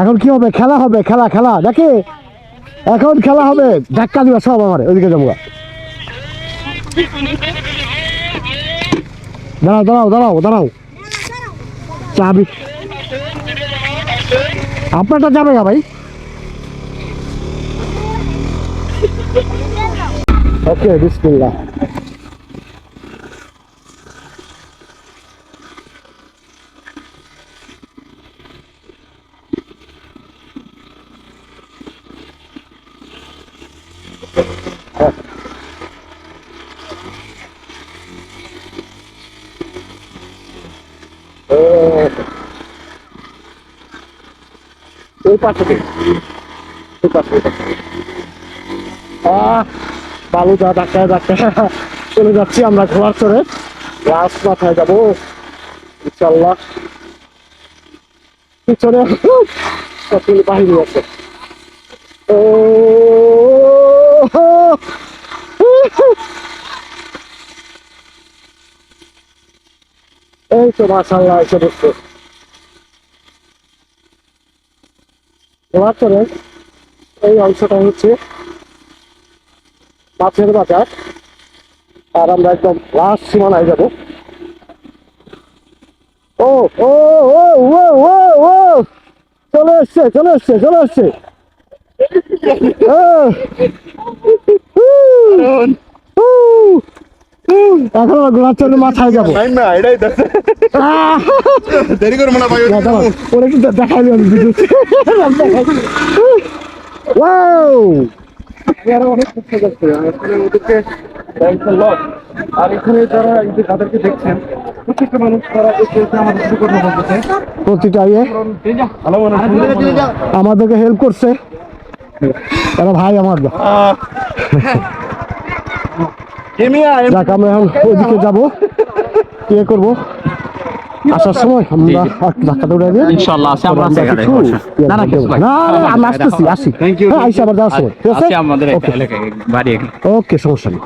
এখন কি হবে? খেলা হবে, খেলা খেলা দেখে এখন খেলা হবে। ধাক্কা দিবা সব আমার, ওইদিকে যাব দাঁড়াও দাঁড়াও দাঁড়াও দাঁড়াও। চাবি। আপনারটা যাবে না ভাই। ওকে, বিসমিল্লাহ। ওই পাশে। ওই পাশে, ওই বালুদা ডাক্তার ডাক্তার চলে যাচ্ছি আমরা ঘোড়ার চড়ে রাস মাথায় যাব। ইনশাল্লাহ পিছনে কতগুলো বাহিনী আছে। ও এই তো মাসাল্লাহ এসে বসছে ঘোড়ার চড়ে এই অংশটা হচ্ছে মাছের বাজার। আর আমরা একদম লাস্ট সীমানায় যাব। ও ও ও ও ও ও চলে এসছে চলে এসছে চলে এসছে। ও, হু, হু, হু। এখন আমরা মাথায় যাব। না এটাই দেরি করব না ভাই না, দাঁড়াও, ওরা কিন্তু দেখাই আমি ওয়াও আরও অনেক চেষ্টা করছে আসলে ওদেরকে থ্যাংকস লট আর এখানে যারা এই যে তাদেরকে দেখছেন প্রত্যেকটা মানুষ তারা এসে এসে আমাদের সাথে কথা বলতেছে। প্রতিটা ইয়ে। ভালো আমাদেরকে হেল্প করছে। এরা ভাই আমার যাক আমরা এখন ওইদিকে যাব। ইয়ে করব? আসার সময় আমরা ধাক্কা দৌড়ে দিয়ে ইনশাআল্লাহ আছে আমরা। না না না। আসতেছি আসি। Thank you. হ্যাঁ, আইসা আবার যাওয়ার সময়। ঠিক আছে? আমাদের ওকে এলাকায়। বাড়ি ওকে সমস্যা নেই।